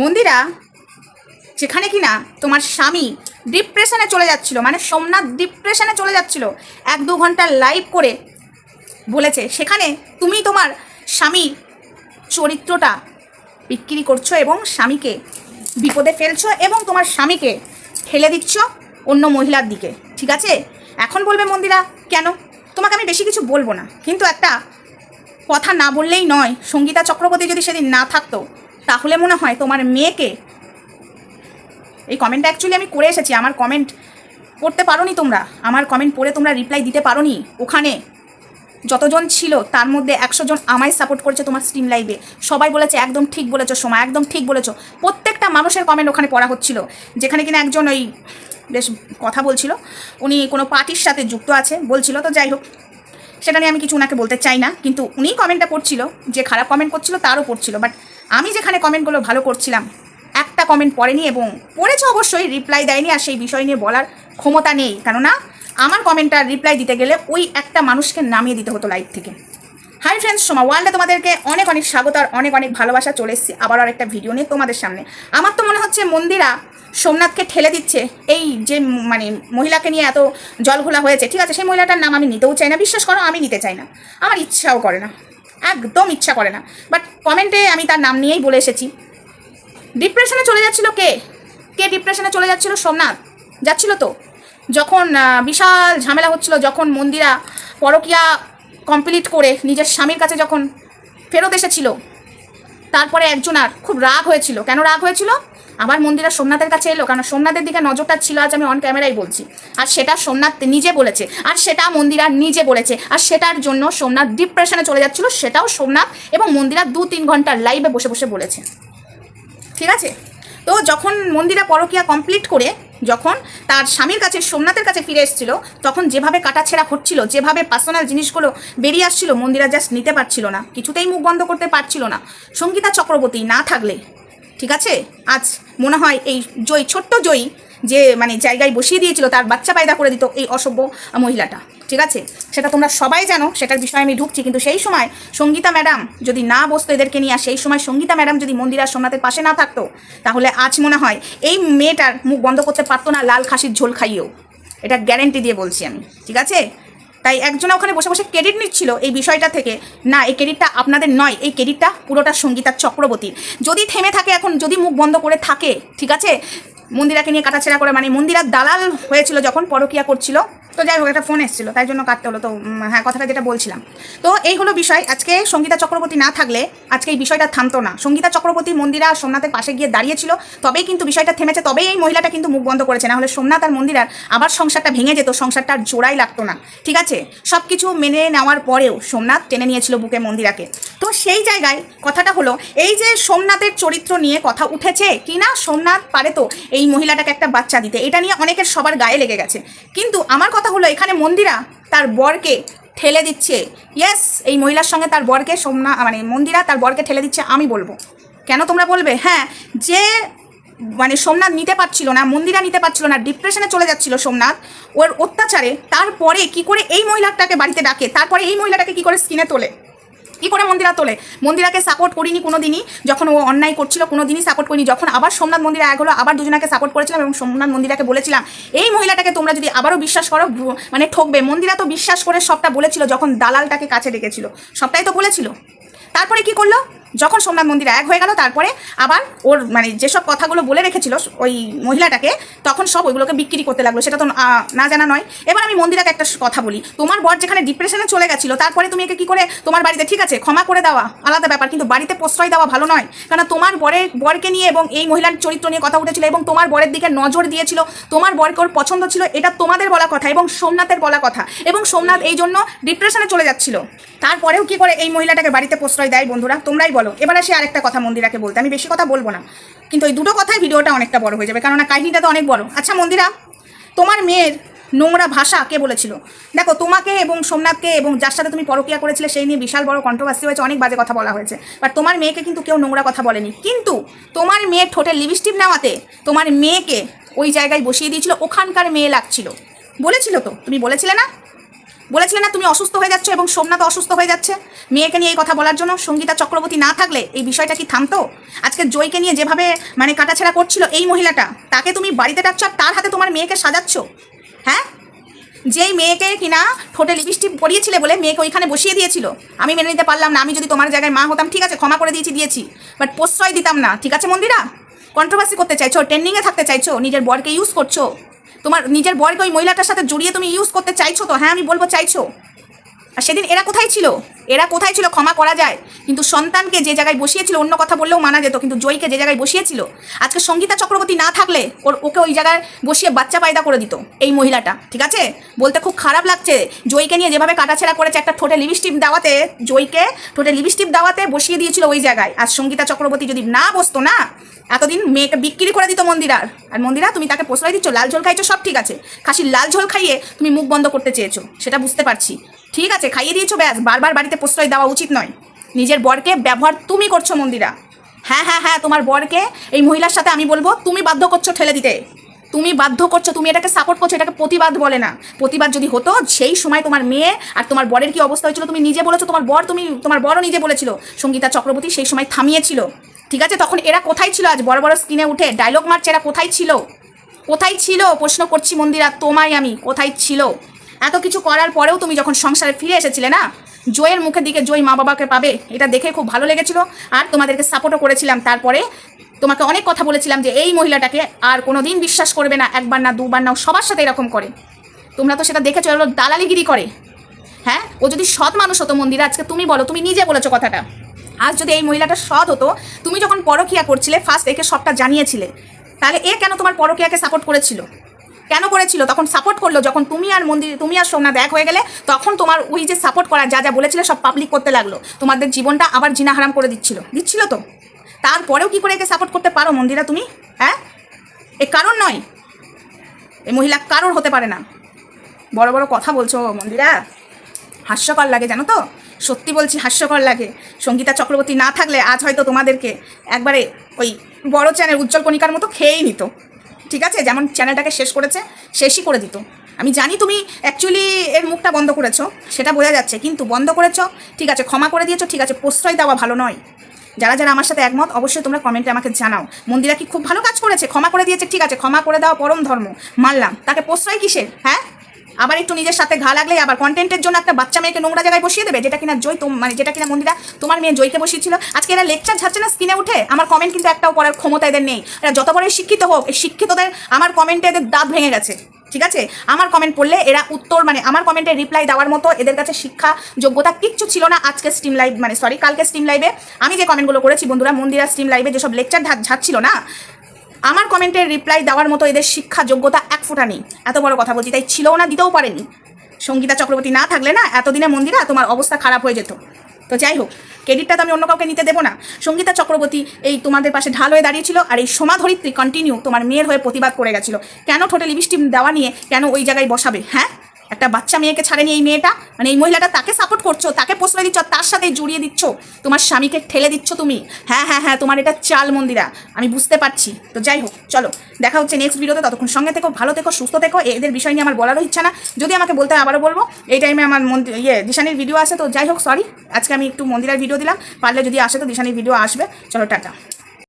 মন্দিরা, যেখানে কিনা তোমার স্বামী ডিপ্রেশনে চলে যাচ্ছিল মানে সোমনাথ ডিপ্রেশনে চলে যাচ্ছিল, এক দু ঘণ্টা লাইভ করে বলেছে, সেখানে তুমি তোমার স্বামীর চরিত্রটা বিক্রি করছ এবং স্বামীকে বিপদে ফেলছো এবং তোমার স্বামীকে ঠেলে দিচ্ছ অন্য মহিলার দিকে, ঠিক আছে? এখন বলবে মন্দিরা, কেন? তোমাকে আমি বেশি কিছু বলব না, কিন্তু একটা কথা না বললেই নয়, সঙ্গীতা চক্রবর্তী যদি সেদিন না থাকতো তাহলে মনে হয় তোমার মেয়েকে। এই কমেন্টটা অ্যাকচুয়ালি আমি করে এসেছি, আমার কমেন্ট পড়তে পারোনি তোমরা। আমার কমেন্ট পড়ে তোমরা রিপ্লাই দিতে পারোনি। ওখানে যতজন ছিল, তার মধ্যে একশো জন আমায় সাপোর্ট করেছে তোমার স্ট্রিম লাইভে সবাই বলেছে, একদম ঠিক বলেছ সময় একদম ঠিক বলেছ। প্রত্যেকটা মানুষের কমেন্ট ওখানে পড়া হচ্ছিল। যেখানে কিনা একজন ওই বেশ কথা বলছিল, উনি কোনো পার্টির সাথে যুক্ত আছে, বলছিল, তো যাই হোক, সেটা নিয়ে আমি কিছু ওনাকে বলতে চাই না। কিন্তু উনি কমেন্টটা পড়ছিল যে খারাপ কমেন্ট করছিল, তারও পড়ছিল। বাট আমি যেখানে কমেন্টগুলো ভালো করছিলাম, একটা কমেন্ট পড়েনি এবং পড়েছে অবশ্যই রিপ্লাই দেয়নি আর সেই বিষয় নিয়ে বলার ক্ষমতা নেই। কেননা, আমার কমেন্টটার রিপ্লাই দিতে গেলে ওই একটা মানুষকে নামিয়ে দিতে হতো লাইভ থেকে। হাই ফ্রেন্ডস সোমা ওয়ার্ল্ডে তোমাদেরকে অনেক অনেক স্বাগত আর অনেক অনেক ভালোবাসা চলে এসেছি। আবার আর একটা ভিডিও নিয়ে তোমাদের সামনে। আমার তো মনে হচ্ছে মন্দিরা সোমনাথকে ঠেলে দিচ্ছে। এই যে মানে মহিলাকে নিয়ে এত জলঘোলা হয়েছে, ঠিক আছে? সেই মহিলাটার নাম আমি নিতেও চাই না, বিশ্বাস করো আমি নিতে চাই না। আমার ইচ্ছাও করে না। একদম ইচ্ছা করে না। বাট কমেন্টে আমি তার নাম নিয়েই বলে এসেছি। ডিপ্রেশনে চলে যাচ্ছিল কে? কে ডিপ্রেশনে চলে যাচ্ছিল? সোমনাথ। যাচ্ছিল তো। যখন বিশাল ঝামেলা হচ্ছিল, যখন মন্দিরা পরকিয়া কমপ্লিট করে নিজের স্বামীর কাছে যখন ফেরত এসেছিল, তারপরে একজন আর খুব রাগ হয়েছিল। কেন রাগ হয়েছিল? আবার মন্দিরা সোমনাথের কাছে এলো, কারণ সোমনাথের দিকে নজরটা ছিল আজ আমি অন ক্যামেরাই বলছি। আর সেটা সোমনাথ নিজে বলেছে, আর সেটা মন্দিরা নিজে বলেছে, আর সেটার জন্য সোমনাথ ডিপ্রেশনে চলে যাচ্ছিল, সেটাও সোমনাথ এবং মন্দিরা দু তিন ঘণ্টার লাইভে বসে বসে বলেছে। ঠিক আছে? তো যখন মন্দিরা পরকিয়া কমপ্লিট করে, যখন তার স্বামীর কাছে, সোমনাথের কাছে ফিরে এসেছিল, তখন যেভাবে কাটাছেড়া হচ্ছিল যেভাবে পার্সোনাল জিনিসগুলো বেরিয়ে আসছিল, মন্দিরা জাস্ট নিতে পারছিল না, কিছুতেই মুখ বন্ধ করতে পারছিল না। সঙ্গীতা চক্রবর্তী না থাকলে ঠিক আছে? আজ মনে হয় এই জয়ী, ছোট্ট জয়ী যে মানে জায়গায় বসিয়ে দিয়েছিল, তার বাচ্চা পায়দা করে দিত এই অসভ্য মহিলাটা। ঠিক আছে? সেটা তোমরা সবাই জানো, সেটার বিষয়ে আমি ঢুকছি, কিন্তু সেই সময় সঙ্গীতা ম্যাডাম যদি না বসতো এদেরকে নিয়ে, আর সেই সময় সঙ্গীতা ম্যাডাম যদি মন্দিরা সোমনাথের পাশে না থাকতো, তাহলে আজ মনে হয় এই মেয়েটার মুখ বন্ধ করতে পারতো না, লাল খাসির ঝোল খাইয়েও। এটা গ্যারেন্টি দিয়ে বলছি আমি। ঠিক আছে? তাই একজন ওখানে বসে বসে ক্রেডিট নিচ্ছিল এই বিষয়টা থেকে। না, এই ক্রেডিটটা আপনাদের নয়, এই ক্রেডিটটা পুরোটা সঙ্গীতার চক্রবর্তীর। যদি থেমে থাকে এখন, যদি মুখ বন্ধ করে থাকে, ঠিক আছে? মন্দিরাকে নিয়ে কাটাছেড়া করে মানে মন্দিরার দালাল হয়েছিল যখন পরকিয়া করছিল তো যাই হোক, একটা ফোন এসেছিল, তাই জন্য কাটতে হলো। তো হ্যাঁ কথাটা যেটা বলছিলাম। তো এই হলো বিষয়, আজকে সঙ্গীতা চক্রবর্তী না থাকলে আজকে এই বিষয়টা থামতো না। সঙ্গীতা চক্রবর্তী মন্দিরা আর সোমনাথের পাশে গিয়ে দাঁড়িয়েছিল, তবেই কিন্তু বিষয়টা থেমেছে, তবেই এই মহিলাটা কিন্তু মুখ বন্ধ করেছে। না হলে সোমনাথ আর মন্দিরার আবার সংসারটা ভেঙে যেত, সংসারটা আর জোড়াই লাগতো না। ঠিক আছে? সব কিছু মেনে নেওয়ার পরেও সোমনাথ টেনে নিয়েছিল বুকে মন্দিরাকে। তো সেই জায়গায় কথাটা হলো, এই যে সোমনাথের চরিত্র নিয়ে কথা উঠেছে, কি না সোমনাথ পারে তো এই মহিলাটাকে একটা বাচ্চা দিতে? এটা নিয়ে অনেকের সবার গায়ে লেগে গেছে। কিন্তু আমার কথা হলো, এখানে মন্দিরা তার বরকে ঠেলে দিচ্ছে। ইয়েস এই মহিলার সঙ্গে তার বরকে সোমনা মানে মন্দিরা তার বরকে ঠেলে দিচ্ছে, আমি বলব। কেন তোমরা বলবে? হ্যাঁ যে মানে সোমনাথ নিতে পারছিল না, মন্দিরা নিতে পারছিল না ডিপ্রেশনে চলে যাচ্ছিল সোমনাথ, ওর অত্যাচারে, তারপরে কি করে এই মহিলাটাকে বাড়িতে ডাকে? তারপরে এই মহিলাটাকে কি করে স্কিনে তোলে? কি করে মন্দিরা তোলে? মন্দিরাকে সাপোর্ট করিনি কোনো দিনই যখন ও অন্যায় করছিল কোনো দিনই সাপোর্ট করিনি। যখন আবার সোমনাথ মন্দিরা এক হলো, আবার দুজনাকে সাপোর্ট করেছিলাম এবং সোমনাথ মন্দিরাকে বলেছিলাম, এই মহিলাটাকে তোমরা যদি আবারও বিশ্বাস করো মানে ঠকবে। মন্দিরা তো বিশ্বাস করে সবটা বলেছিল, যখন দালালটাকে কাছে ডেকেছিল। সবটাই তো বলেছিল। তারপরে কি করল? যখন সোমনাথ মন্দির এক হয়ে গেল, তারপরে আবার ওর মানে যেসব কথাগুলো বলে রেখেছিল ওই মহিলাটাকে, তখন সব ওইগুলোকে বিক্রি করতে লাগল, সেটা তো না জানা নয়। এবার আমি মন্দিরাকে একটা কথা বলি। তোমার বর যেখানে ডিপ্রেশনে চলে গেছিল, তারপরে তুমি একে কী করে, তোমার বাড়িতে, ঠিক আছে, ক্ষমা করে দেওয়া, আলাদা ব্যাপার, কিন্তু বাড়িতে প্রশ্রয় দেওয়া ভালো নয়। কারণ তোমার বরের বরকে নিয়ে এবং এই মহিলার চরিত্র নিয়ে কথা উঠেছিল এবং তোমার বরের দিকে নজর দিয়েছিল, তোমার বরকে ওর পছন্দ ছিল, এটা তোমাদের বলা কথা এবং সোমনাথের বলা কথা। এবং সোমনাথ এই জন্য ডিপ্রেশনে চলে যাচ্ছিল। তারপরেও কি করে এই মহিলাটাকে বাড়িতে প্রশ্রয় দেয় বন্ধুরা, তোমরাই বলো। এবার আসি আরেকটা কথা মন্দিরাকে বলতে। আমি বেশি কথা বলব না। কিন্তু এই দুটো কথাই ভিডিওটা অনেকটা বড় হয়ে যাবে কেননা কাহিনীটা তো অনেক বড়। আচ্ছা মন্দিরা, তোমার মেয়ের নোংরা ভাষা কে বলেছিল? দেখো, তোমাকে এবং সোমনাথকে এবং যার সাথে তুমি পরকিয়া করেছিলে, সেই নিয়ে বিশাল বড় কন্ট্রোভার্সি হয়েছে, অনেক বাজে কথা বলা হয়েছে। বাট তোমার মেয়েকে কিন্তু কেউ নোংরা কথা বলেনি। কিন্তু তোমার মেয়ের ঠোঁটে লিপস্টিক নেওয়াতে তোমার মেয়েকে ওই জায়গায় বসিয়ে দিয়েছিল, ওখানকার মেয়ে লাগছিল। বলেছিল তো? তুমি বলেছিলে না? বলেছিলে না তুমি অসুস্থ হয়ে যাচ্ছ এবং সোমনাথ অসুস্থ হয়ে যাচ্ছে? মেয়েকে নিয়ে এই কথা বলার জন্য সঙ্গীতা চক্রবর্তী না থাকলে এই বিষয়টা কি থামতো? আজকে জয়কে নিয়ে যেভাবে মানে কাটাছেড়া করছিল এই মহিলাটা, তাকে তুমি বাড়িতে ডাকছো আর তার হাতে তোমার মেয়েকে সাজাচ্ছ? হ্যাঁ? যেই মেয়েকে কিনা ঠোঁটে লিপস্টিক পরিয়েছিলে বলে মেয়েকে ওইখানে বসিয়ে দিয়েছিল। আমি মেনে নিতে পারলাম না, আমি যদি তোমার জায়গায় মা হতাম, ঠিক আছে, ক্ষমা করে দিয়েছি দিয়েছি। বাট প্রশ্রয় দিতাম না, ঠিক আছে মন্দিরা? কন্ট্রোভার্সি করতে চাইছো ট্রেন্ডিংয়ে থাকতে চাইছো, নিজের বরকে ইউজ করছ। তোমার নিজের বরকে ওই মহিলাটার সাথে জড়িয়ে তুমি ইউজ করতে চাইছো তো? হ্যাঁ আমি বলব চাইছো। আর সেদিন এরা কোথায় ছিল? এরা কোথায় ছিল ক্ষমা করা যায়? কিন্তু সন্তানকে যে জায়গায় বসিয়েছিল, অন্য কথা বললেও মানা যেত, কিন্তু জয়কে যে জায়গায় বসিয়েছিল, আজকে সঙ্গীতা চক্রবর্তী না থাকলে ওর ওকে ওই জায়গায় বসিয়ে বাচ্চা পায়দা করে দিত, এই মহিলাটা, ঠিক আছে? বলতে খুব খারাপ লাগছে, জয়কে নিয়ে যেভাবে কাটাছেড়া করেছে, একটা ঠোঁটে লিপস্টিপ দেওয়াতে, জয়কে ঠোঁটে লিপস্টিপ দেওয়াতে বসিয়ে দিয়েছিল ওই জায়গায়। আর সঙ্গীতা চক্রবর্তী যদি না বসতো না, এতদিন মেয়েকে বিক্রি করে দিত মন্দিরার আর মন্দিরা, তুমি তাকে প্রশ্রয় দিচ্ছ, লাল ঝোল খাইছো, সব ঠিক আছে। খাসির লাল ঝোল খাইয়ে তুমি মুখ বন্ধ করতে চেয়েছো, সেটা বুঝতে পারছি। ঠিক আছে, খাইয়ে দিয়েছ, ব্যাস। বারবার বাড়িতে প্রশ্রয় দেওয়া উচিত নয়। নিজের বরকে ব্যবহার তুমি করছ মন্দিরা। হ্যাঁ হ্যাঁ হ্যাঁ তোমার বরকে, এই মহিলার সাথে আমি বলব, তুমি বাধ্য করছ ঠেলে দিতে। তুমি বাধ্য করছ, তুমি এটাকে সাপোর্ট করছ, এটাকে প্রতিবাদ বলে না। প্রতিবাদ যদি হতো, সেই সময় তোমার মেয়ে আর তোমার বরের কি অবস্থা হয়েছিল, তুমি নিজে বলেছ, তোমার বর, তুমি, তোমার বড় নিজে বলেছিল। সঙ্গীতা চক্রবর্তী সেই সময় থামিয়েছিল। ঠিক আছে, তখন এরা কোথায় ছিল আজ? বড় বড় স্ক্রিনে উঠে ডায়লগ মারছে এরা কোথায় ছিল? কোথায় ছিল? প্রশ্ন করছি মন্দিরা, তোমায় আমি, কোথায় ছিল? এত কিছু করার পরেও তুমি যখন সংসারে ফিরে এসেছিলে না, জয়ের মুখের দিকে জয় মা বাবাকে পাবে, এটা দেখে খুব ভালো লেগেছিল। আর তোমাদেরকে সাপোর্টও করেছিলাম। তারপরে তোমাকে অনেক কথা বলেছিলাম যে এই মহিলাটাকে আর কোনো দিন বিশ্বাস করবে না, একবার না, দুবার না সবার সাথে এরকম করে। তোমরা তো সেটা দেখেছ এগুলো দালালিগিরি করে। হ্যাঁ? ও যদি সৎ মানুষ হতো মন্দিরে, আজকে তুমি বলো, তুমি নিজে বলেছ কথাটা। আজ যদি এই মহিলাটা সৎ হতো, তুমি যখন পরকিয়া করছিলে ফার্স্ট একে সবটা জানিয়েছিলে, তাহলে এ কেন তোমার পরকিয়াকে সাপোর্ট করেছিল? কেন করেছিল? তখন সাপোর্ট করল। যখন তুমি আর মন্দির, তুমি আর সোমনাথ এক হয়ে গেলে, তখন তোমার ওই যে সাপোর্ট করা, যা যা বলেছিলে, সব পাবলিক করতে লাগল। তোমাদের জীবনটা আবার জিনা হারাম করে দিচ্ছিল। দিচ্ছিল তো? তারপরেও কি করে একে সাপোর্ট করতে পারো মন্দিরা তুমি? হ্যাঁ? এ কারণ নয়। এই মহিলা কারোর হতে পারে না। বড় বড় কথা বলছো মন্দিরা। হাস্যকর লাগে, জানো তো? সত্যি বলছি, হাস্যকর লাগে। সঙ্গীতা চক্রবর্তী না থাকলে আজ হয়তো তোমাদেরকে একবারে ওই বড় চ্যানেল উজ্জ্বল কণিকার মতো খেয়েই নিত। ঠিক আছে? যেমন চ্যানেলটাকে শেষ করেছে, শেষই করে দিত। আমি জানি তুমি অ্যাকচুয়ালি এর মুখটা বন্ধ করেছ, সেটা বোঝা যাচ্ছে, কিন্তু বন্ধ করেছ, ঠিক আছে, ক্ষমা করে দিয়েছ, ঠিক আছে, প্রশ্রয় দেওয়া ভালো নয়। যারা যারা আমার সাথে একমত, অবশ্যই তোমরা কমেন্টে আমাকে জানাও। মন্দিরা কি খুব ভালো কাজ করেছে? ক্ষমা করে দিয়েছে, ঠিক আছে, ক্ষমা করে দেওয়া পরম ধর্ম। মানলাম। তাকে প্রশ্রয় কিসের? হ্যাঁ? আবার একটু নিজের সাথে ঘা লাগলে আবার কন্টেন্টের জন্য একটা বাচ্চা মেয়েকে নোংরা জায়গায় বসিয়ে দেবে, যেটা কিনা জয় মানে যেটা কিনা মন্দিরা, তোমার মেয়ে জয়কে বসিয়েছিল। আজকে এরা লেকচার ছাড়ছে না স্ক্রিনে উঠে? আমার কমেন্ট কিন্তু একটাও পড়ার ক্ষমতা এদের নেই। এরা যত বড়ই শিক্ষিত হোক, এই শিক্ষিতদের আমার কমেন্টে এদের দাঁত ভেঙে গেছে। ঠিক আছে? আমার কমেন্ট পড়লে এরা উত্তর মানে আমার কমেন্টে রিপ্লাই দেওয়ার মতো এদের কাছে শিক্ষা যোগ্যতা কিচ্ছু ছিল না আজকে স্ট্রিম লাইভ মানে সরি কালকে স্ট্রিম লাইভে আমি যে কমেন্টগুলো করেছি বন্ধুরা, মন্দিরা স্ট্রিম লাইভে যেসব লেকচার ঝাড়ছিল না আমার কমেন্টের রিপ্লাই দেওয়ার মতো এদের শিক্ষা যোগ্যতা এক ফোঁটা নেই। এত বড় কথা বলছি, তাই ছিলও না, দিতেও পারেনি। সঙ্গীতা চক্রবর্তী না থাকলে না, এতদিনে মন্দিরা তোমার অবস্থা খারাপ হয়ে যেত। তো যাই হোক ক্রেডিটটা তো আমি অন্য কাউকে নিতে দেবো না। সঙ্গীতা চক্রবর্তী এই তোমাদের পাশে ঢাল হয়ে দাঁড়িয়েছিল আর এই সমাধরিত্রী কন্টিনিউ তোমার মেয়ের হয়ে প্রতিবাদ করে গেছিল। কেন ঠোঁটে লিপস্টিক দেওয়া নিয়ে কেন ওই জায়গায় বসাবে হ্যাঁ? একটা বাচ্চা মেয়েকে ছাড়েনি এই মেয়েটা? মানে এই মহিলাটা তাকে সাপোর্ট করছ, তাকে প্রশ্রয় দিচ্ছ, তার সাথে জড়িয়ে দিচ্ছ, তোমার স্বামীকে ঠেলে দিচ্ছ তুমি? হ্যাঁ হ্যাঁ হ্যাঁ তোমার এটা চাল মন্দিরা, আমি বুঝতে পারছি। তো যাই হোক, চলো, দেখা হচ্ছে নেক্সট ভিডিওতে ততক্ষণ সঙ্গে থেকো, ভালো থেকো, সুস্থ থেকো এদের বিষয় নিয়ে আমার বলারও ইচ্ছা না। যদি আমাকে বলতে হয়, আবারও বলব, এই টাইমে আমার মন্দির ইয়ে দিশানির ভিডিও আসে তো যাই হোক সরি আজকে আমি একটু মন্দিরের ভিডিও দিলাম, পারলে যদি আসে, তো দিশানির ভিডিও আসবে। চলো, টাটা।